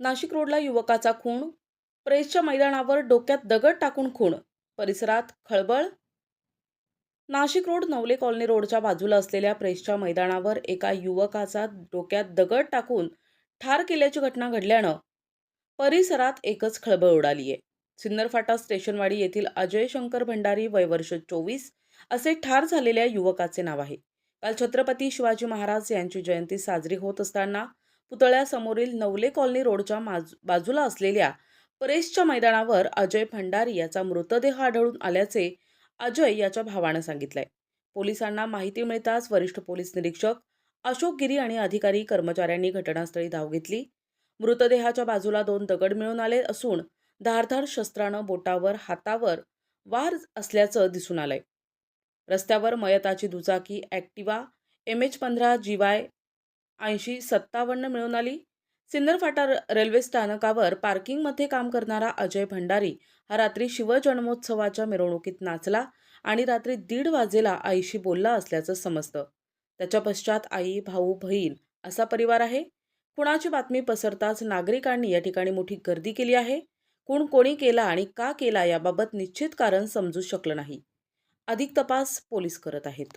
नाशिक रोडला युवकाचा खून प्रेसच्या मैदानावर डोक्यात दगड टाकून खून परिसरात खळबळ. नाशिक रोड नवले कॉलनी रोडच्या बाजूला असलेल्या प्रेसच्या मैदानावर एका युवकाचा डोक्यात दगड टाकून ठार केल्याची घटना घडल्यानं परिसरात एकच खळबळ उडाली आहे सिन्नरफाटा स्टेशनवाडी येथील अजय शंकर भंडारी वय वर्ष चोवीस असे ठार झालेल्या युवकाचे नाव आहे. काल छत्रपती शिवाजी महाराज यांची जयंती साजरी होत असताना पुतळ्यासमोरील नवले कॉलनी रोडच्या बाजूला असलेल्या परेशच्या मैदानावर अजय भंडारी याचा मृतदेह आढळून आल्याचे अजय याच्या भावानं सांगितलंय. पोलिसांना माहिती मिळताच वरिष्ठ पोलीस निरीक्षक अशोक गिरी आणि अधिकारी कर्मचाऱ्यांनी घटनास्थळी धाव घेतली. मृतदेहाच्या बाजूला दोन दगड मिळून आले असून धारधार शस्त्रानं बोटावर हातावर वार असल्याचं दिसून आलंय. रस्त्यावर मयताची दुचाकी ॲक्टिवा एम एच पंधरा जी वाय ऐंशी सत्तावन्न मिळून आली. सिन्नर फाटा रेल्वे स्थानकावर पार्किंगमध्ये काम करणारा अजय भंडारी हा रात्री शिवजन्मोत्सवाच्या मिरवणुकीत नाचला आणि रात्री दीड वाजेला आईशी बोलला असल्याचं समजतं. त्याच्या पश्चात आई भाऊ बहीण असा परिवार आहे. कुणाची बातमी पसरताच नागरिकांनी या ठिकाणी मोठी गर्दी केली आहे. कोण कोणी केला आणि का केला याबाबत निश्चित कारण समजू शकलं नाही. अधिक तपास पोलीस करत आहेत.